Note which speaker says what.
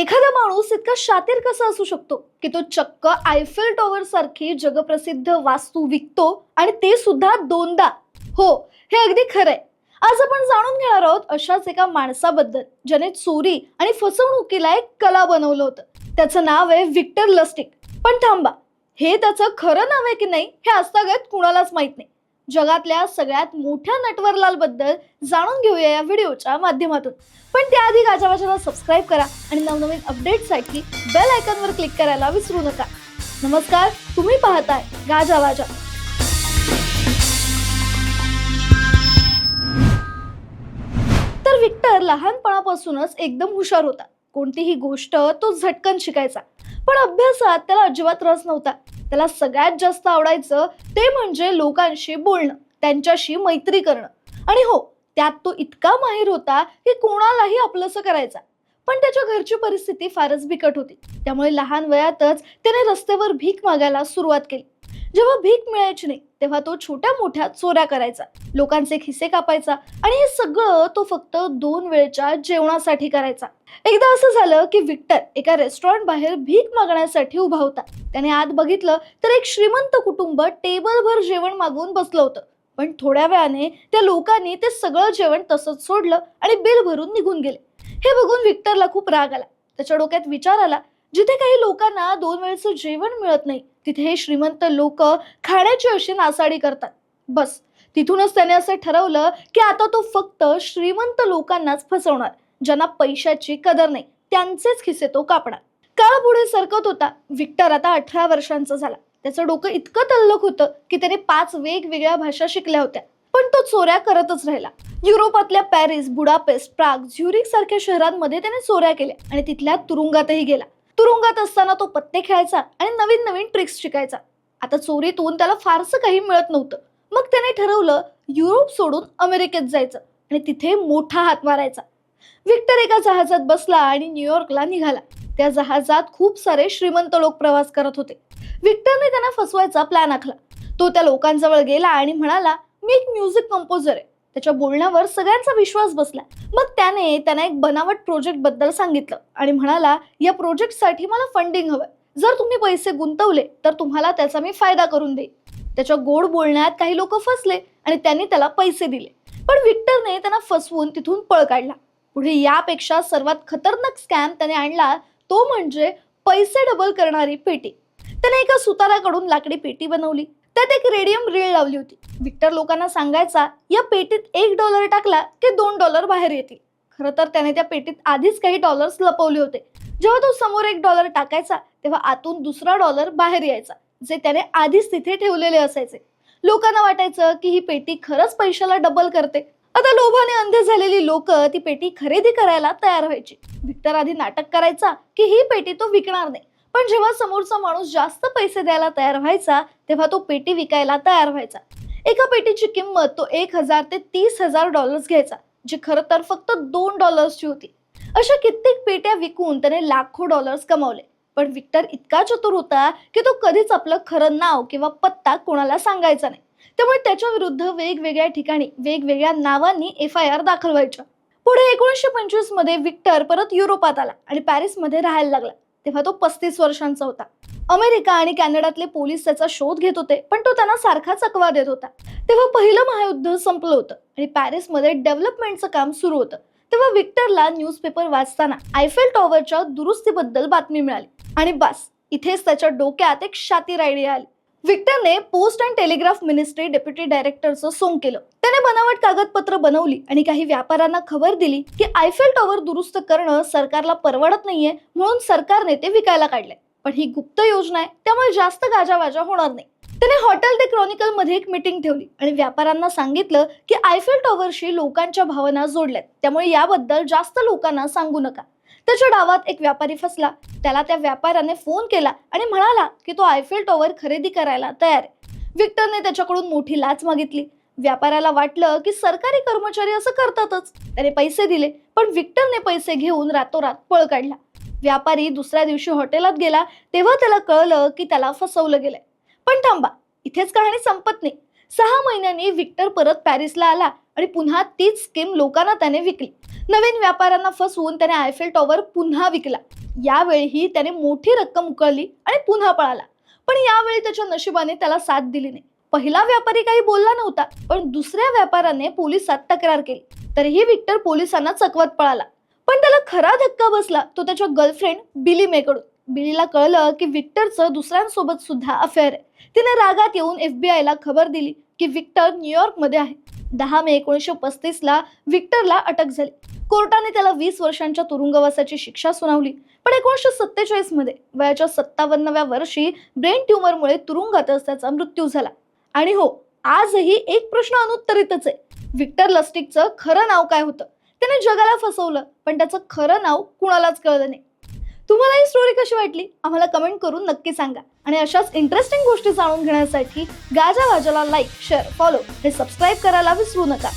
Speaker 1: एखादा माणूस इतका शातीर कसा असू शकतो? की तो चक्क आयफेल टॉवर सारखी जगप्रसिद्ध वास्तू विकतो आणि ते सुद्धा दोनदा. हो हे अगदी खरंय. आज आपण जाणून घेणार आहोत अशाच एका माणसाबद्दल ज्याने चोरी आणि फसवणुकीला एक कला बनवलं होतं. त्याचं नाव आहे विक्टर लस्टिक. पण थांबा हे त्याचं खरं नाव आहे की नाही हे आजतागत कुणालाच माहीत नाही. जगातल्या सगळ्यात मोठ्या नटवरलाल बद्दल जाणून घेऊया या व्हिडिओच्या माध्यमातून. पण त्याआधी गाजावाजाला सबस्क्राईब करा आणि नवनवीन अपडेटसाठी बेल आयकॉनवर क्लिक करायला विसरू नका. नमस्कार तुम्ही पाहताय गाजावाजा तर विक्टर लहानपणापासूनच एकदम हुशार होता. कोणतीही गोष्ट तो झटकन शिकायचा. पण अभ्यासात त्याला अजिबात रस नव्हता. त्याला सगळ्यात जास्त आवडायचं ते म्हणजे लोकांशी बोलणं त्यांच्याशी मैत्री करणं. आणि हो त्यात तो इतका माहीर होता की कोणालाही आपलंसं करायचा. पण त्याच्या घरची परिस्थिती फारच बिकट होती. त्यामुळे लहान वयातच त्याने रस्त्यावर भीक मागायला सुरुवात केली. जेव्हा भीक मिळायची नाही तेव्हा तो छोट्या मोठ्या चोऱ्या करायचा. लोकांचे खिसे कापायचा आणि हे सगळं तो फक्त दोन वेळच्या जेवणासाठी करायचा. एकदा असं झालं की विक्टर एका रेस्टॉरंट बाहेर भीक मागण्यासाठी उभा होता. त्याने आत बघितलं तर एक श्रीमंत कुटुंब टेबलभर जेवण मागवून बसलं होतं. पण थोड्या वेळाने त्या लोकांनी ते सगळं जेवण तसंच सोडलं आणि बिल भरून निघून गेले. हे बघून विक्टरला खूप राग आला. त्याच्या डोक्यात विचार आला जिथे काही लोकांना दोन वेळचं जेवण मिळत नाही तिथे हे श्रीमंत लोक खाण्याची अशी नासाडी करतात. बस तिथूनच त्याने असं ठरवलं की आता तो फक्त श्रीमंत लोकांनाच फसवणार ज्यांना पैशाची कदर नाही त्यांचेच खिसे तो कापणार. काळ पुढे सरकत होता विक्टर आता अठरा वर्षांचा झाला. त्याचं डोकं इतकं तल्लक होतं की त्याने पाच वेगवेगळ्या भाषा शिकल्या होत्या पण तो चोऱ्या करतच राहिला. युरोपातल्या पॅरिस बुडापेस्ट प्राग झ्युरिक सारख्या शहरांमध्ये त्याने चोऱ्या केल्या आणि तिथल्या तुरुंगातही गेला. तुरुंगात असताना तो पत्ते खेळायचा आणि नवीन नवीन ट्रिक्स शिकायचा. आता चोरीतून त्याला फारसं काही मिळत नव्हतं. मग त्याने ठरवलं युरोप सोडून अमेरिकेत जायचं आणि तिथे मोठा हात मारायचा. विक्टर एका जहाजात बसला आणि न्यूयॉर्कला निघाला. त्या जहाजात खूप सारे श्रीमंत लोक प्रवास करत होते. विक्टरने त्यांना फसवायचा प्लॅन आखला. तो त्या लोकांजवळ गेला आणि म्हणाला मी एक म्युझिक कंपोजर आहे. त्याच्या बोलण्यावर सगळ्यांचा विश्वास बसला मग त्याने त्यांना एक बनावट प्रोजेक्टबद्दल सांगितलं आणि म्हणाला या प्रोजेक्टसाठी मला फंडिंग हवं जर तुम्ही पैसे गुंतवले तर तुम्हाला त्याचा मी फायदा करून देईन. त्याच्या गोड बोलण्यात काही लोक फसले आणि त्यांनी त्याला पैसे दिले. पण विक्टरने त्यांना फसवून तिथून पळ काढला. पुढे यापेक्षा सर्वात खतरनाक स्कॅम त्याने आणला तो म्हणजे पैसे डबल करणारी पेटी. त्याने एका सुताराकडून लाकडी पेटी बनवली. त्यात एक रेडियम रीळ लावली होती. विक्टर लोकांना सांगायचा या पेटीत एक डॉलर टाकला की दोन डॉलर बाहेर येतील. खरं तर त्याने त्या पेटीत आधीच काही डॉलर्स लपवले होते. जेव्हा तो समोर एक डॉलर टाकायचा तेव्हा आतून दुसरा डॉलर बाहेर यायचा जे त्याने आधीच तिथे ठेवलेले असायचे. लोकांना वाटायचं की ही पेटी खरंच पैशाला डबल करते. आता लोभाने अंधे झालेली लोक ती पेटी खरेदी करायला तयार व्हायची. विक्टर आधी नाटक करायचा की ही पेटी तो विकणार नाही. पण जेव्हा समोरचा माणूस जास्त पैसे द्यायला तयार व्हायचा तेव्हा तो पेटी विकायला तयार व्हायचा. एका पेटीची किंमत तो एक हजार ते तीस हजार डॉलर्स घ्यायचा जी खरं तर फक्त दोन डॉलर्सची होती. अशा कित्येक पेट्या विकून त्याने लाखो डॉलर्स कमावले. पण विक्टर इतका चतुर होता की तो कधीच आपलं खरं नाव किंवा पत्ता कोणाला सांगायचा नाही. त्यामुळे त्याच्या विरुद्ध वेगवेगळ्या ठिकाणी वेगवेगळ्या नावांनी एफ आय आर दाखल व्हायच्या पुढे एकोणीसशे पंचवीसमध्ये विक्टर परत युरोपात आला आणि पॅरिसमध्ये राहायला लागला. तेव्हा तो पस्तीस वर्षांचा होता. अमेरिका आणि कॅनडातले पोलीस त्याचा शोध घेत होते पण तो त्यांना सारखा चकवा देत होता. तेव्हा पहिलं महायुद्ध संपलं होतं आणि पॅरिसमध्ये डेव्हलपमेंटचं काम सुरू होतं. तेव्हा विक्टरला न्यूजपेपर वाचताना आयफेल टॉवरच्या दुरुस्तीबद्दल बातमी मिळाली. आणि बस इथेच त्याच्या डोक्यात एक शातीर आयडिया आली. विक्टरने post and telegraph ministry deputy डायरेक्टरचं सोंग केलं. त्याने बनावट कागदपत्र बनवली आणि काही व्यापाऱ्यांना खबर दिली की आयफेल टॉवर दुरुस्त करणं सरकारला परवडत नाहीये म्हणून सरकारने ते विकायला काढले पण ही गुप्त योजना आहे त्यामुळे जास्त गाजावाजा होणार नाही. त्याने हॉटेल ते क्रॉनिकलमध्ये एक मीटिंग ठेवली आणि व्यापाऱ्यांना सांगितलं की आयफेल टॉवरशी लोकांच्या भावना जोडल्यात. त्यामुळे याबद्दल जास्त लोकांना सांगू नका. त्याच्या डावात एक व्यापारी फसला. त्याला त्या व्यापाऱ्याने फोन केला आणि म्हणाला की तो आयफेल टॉवर खरेदी करायला तयार आहे. विक्टरने त्याच्याकडून मोठी लाच मागितली. व्यापाऱ्याला वाटलं की सरकारी कर्मचारी असं करतातच. त्याने पैसे दिले पण विक्टरने पैसे घेऊन रातोरात पळ काढला. व्यापारी दुसऱ्या दिवशी हॉटेलात गेला तेव्हा त्याला कळलं की त्याला फसवलं गेलंय. पण थांबा इथेच कहाणी संपत नाही. सहा महिन्यांनी विक्टर परत पॅरिसला आला आणि पुन्हा तीच स्कीम लोकांना त्याने विकली. नवीन व्यापाऱ्यांना फसवून त्याने आयफेल टॉवर पुन्हा विकला. यावेळीही त्याने मोठी रक्कम उकळली आणि पुन्हा पळाला. पण यावेळी त्याच्या नशिबाने त्याला साथ दिली नाही. पहिला व्यापारी काही बोलला नव्हता पण दुसऱ्या व्यापाऱ्याने पोलिसात तक्रार केली. तरीही विक्टर पोलिसांना चकवत पळाला. पण त्याला खरा धक्का बसला तो त्याच्या गर्लफ्रेंड बिली मेकडून. बिलीला कळलं की विक्टरचं दुसऱ्यांसोबत सुद्धा अफेअर आहे. तिने रागात येऊन बी आयला खबर दिली की विक्टर न्यूयॉर्कमध्ये आहे. दहा मे एकोणीसशे पस्तीसला विक्टरला अटक झाली. कोर्टाने त्याला वीस वर्षांच्या तुरुंगवासाची शिक्षा सुनावली पण एकोणीसशे सत्तेचाळीसमध्ये वयाच्या सत्तावन्नव्या वर्षी ब्रेन ट्युमरमुळे तुरुंगातच त्याचा मृत्यू झाला. आणि हो आजही एक प्रश्न अनुत्तरितच आहे. विक्टर लस्टिकचं खरं नाव काय होतं? त्याने जगाला फसवलं पण त्याचं खरं नाव कुणालाच कळलं नाही. तुम्हाला ही स्टोरी कशी वाटली? आम्हाला कमेंट करून नक्की सांगा. आणि अशाच इंटरेस्टिंग गोष्टी जाणून घेण्यासाठी गाजा वाजाला लाईक शेअर फॉलो हे सबस्क्राईब करायला विसरू नका.